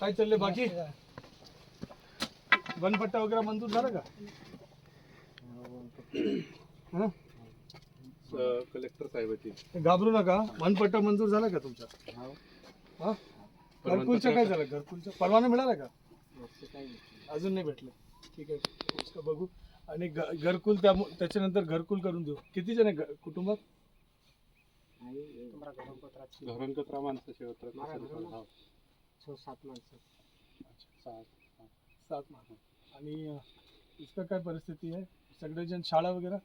काय चाललंय बाकी? वनपट्टा वगैरे मंजूर झाला का? हं? कलेक्टर साहेबाची घाबरू नका. वनपट्टा मंजूर झाला का तुमचा? हा? घरकुलचं काय झालं? घरकुलचं परवाना मिळाला का? अजून नाही भेटलं. ठीक आहे. उसका बघू. आणि घ- घरकुल त्या त्याच्यानंतर घरकुल करून देऊ. किती जण आहे घ- कुटुंबात? धरण कचरा माणसं शेवत्र सात माणसं. सात माणसं. आणि अं, इसका काय परिस्थिती आहे? सगळेजण शाळा वगैरे?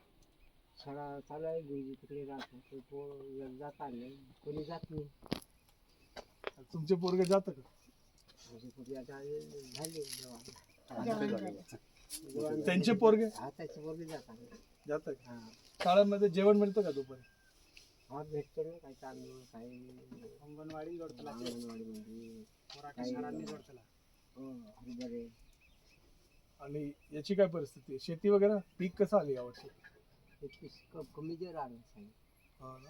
शाळा चालू आहे गुरुजी तिकडे राहतो ते पोर जात आले कोणी जात नाही. तुमचे पोरगे जातं का? म्हणजे कुठे आता झाले त्यांचे पोरगे? हा त्याचे पोरगे जात आले जातं का हा. शाळांमध्ये जेवण मिळतं का दुपारी? हा भेटतो ना काही तांदूळ काही अंगणवाडी जोडतला. अंगणवाडीमध्ये काही हो हरभरे आणि याची काय परिस्थिती आहे? शेती वगैरे? पीक कसं आली यावर्षी ते पीस क- कमी जे राहिले साहेब. हा ना?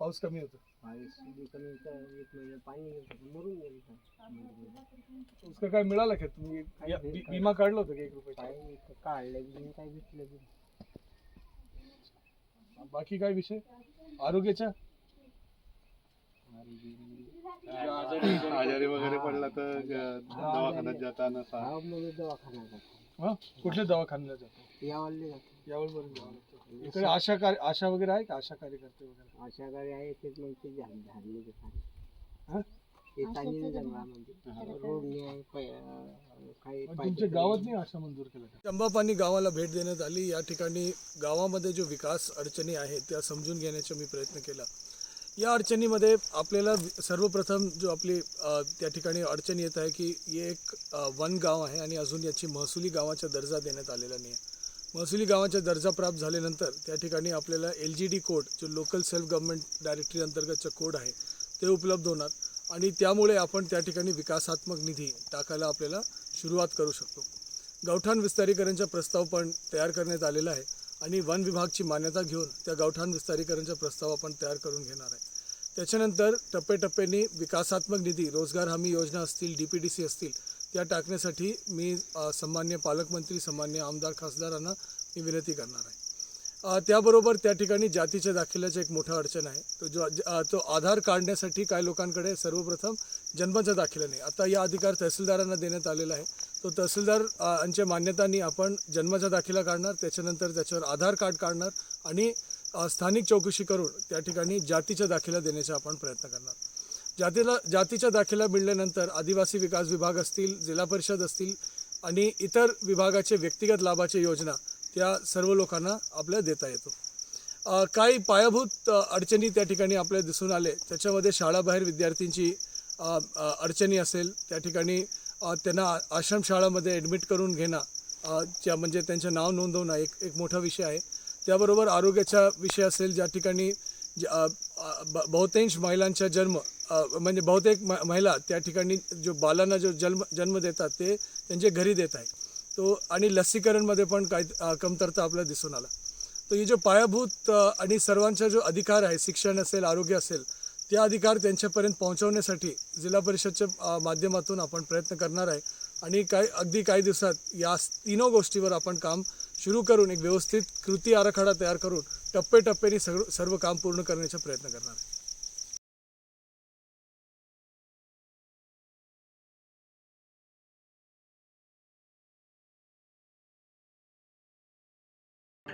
पाऊस कमी होतो. पाऊस बी कमी होतं. एक महिना पाणी नव्हतं मरून गेलं काय उसका काय मिळालं का? तुम्ही या- बी- विमा काढला होता का एक रुपये काढलं बी काही भेटलं बी बाकी काय विषय? आरोग्याच्या? आजारी वगैरे पडला तर दवाखान्यात जाताना सा- हा हा? कुठल्या दवाखान्याला जातो? यावरले जातो. यावर बरं जावं लागतं. इकडे आशा कार्य आशा वगैरे आहे का? आशा कार्यकर्ते वगैरे? आहे ते मग ते झाड झाडले ते हा? ते चांगली जंगलामध्ये रोड नाही आहे पै- अं, काही पण पाहिजे तुमच्या तरी- गावात नाही. आशा मंजूर केलं चंबापानी गावाला भेट देण्यात आली. या ठिकाणी गावामध्ये जो विकास अडचणी आहेत त्या समजून घेण्याचा मी प्रयत्न केला. या अडचणीमध्ये आपल्याला सर्वप्रथम जो आपली अ, त्या ठिकाणी अडचण येत आहे की हे एक अ, वन गाव आहे आणि अजून याची महसुली गावाचा दर्जा देण्यात आलेला नाही आहे. महसुली गावाचा दर्जा प्राप्त झाल्यानंतर त्या ठिकाणी आपल्याला एल जी डी कोड जो लोकल सेल्फ गव्हर्नमेंट डायरेक्टरी अंतर्गतचा कोड आहे ते उपलब्ध होणार. आणि त्यामुळे आपण त्या ठिकाणी विकासात्मक निधी टाकायला आपल्याला सुरुवात करू शकतो. गावठाण विस्तारीकरणचा प्रस्ताव पण तयार करण्यात आलेला आहे आणि वन विभागची मान्यता घेऊन त्या गावठाण विस्तारीकरणचा प्रस्ताव आपण तयार करून घेणार आहे. त्याच्यानंतर टप्प्याटप्प्याने विकासात्मक निधी रोजगार हमी योजना असतील डी पी डी सी असतील त्या टाकण्यासाठी मी सन्मान्य पालकमंत्री सन्मान्य आमदार खासदारांना मी विनंती करणार आहे. त्याबरोबर त्या ठिकाणी जातीच्या दाखिल्याचं एक मोठं अडचण आहे. तो जो तो आधार काढण्यासाठी काही लोकांकडे सर्वप्रथम जन्माचा दाखिला नाही. आता या अधिकार तहसीलदारांना देण्यात आलेला आहे. तो तहसीलदार यांच्या मान्यतांनी आपण जन्माचा दाखिला काढणार त्याच्यानंतर त्याच्यावर आधार कार्ड काढणार आणि स्थानिक चौकशी करून त्या ठिकाणी जातीचा दाखिला देण्याचा आपण प्रयत्न करणार. जातीला जातीच्या दाखिला मिळल्यानंतर आदिवासी विकास विभाग असतील जिल्हा परिषद असतील आणि इतर विभागाचे व्यक्तिगत लाभाच्या योजना त्या सर्व लोकांना आपल्याला देता येतो. काही पायाभूत अडचणी त्या ठिकाणी आपल्याला दिसून आले. त्याच्यामध्ये शाळाबाहेर विद्यार्थ्यांची अडचणी असेल त्या ठिकाणी त्यांना आश्रमशाळामध्ये ॲडमिट करून घेणं ज्या त्या म्हणजे त्यांचं नाव नोंदवणं एक एक मोठा विषय आहे. त्याबरोबर आरोग्याचा विषय असेल ज्या ठिकाणी ज- ब- बहुतांश महिलांचा जन्म म्हणजे बहुतेक म- महिला त्या ठिकाणी जो बालांना जो जन्म जन्म देतात ते त्यांच्या घरी देत आहे तो आणि लसीकरणमध्ये पण काही कमतरता आपल्याला दिसून आला. तर ही जो पायाभूत आणि सर्वांचा जो अधिकार आहे शिक्षण असेल आरोग्य असेल ते अधिकार त्यांच्यापर्यंत पोहोचवण्यासाठी जिल्हा परिषदच्या माध्यमातून आपण प्रयत्न करणार आहे. आणि काय अगदी काही दिवसात या तीनो गोष्टीवर आपण काम सुरू करून एक व्यवस्थित कृती आराखडा तयार करून टप्प्याटप्प्याने सर्व सर्व काम पूर्ण करण्याचा प्रयत्न करणार आहे.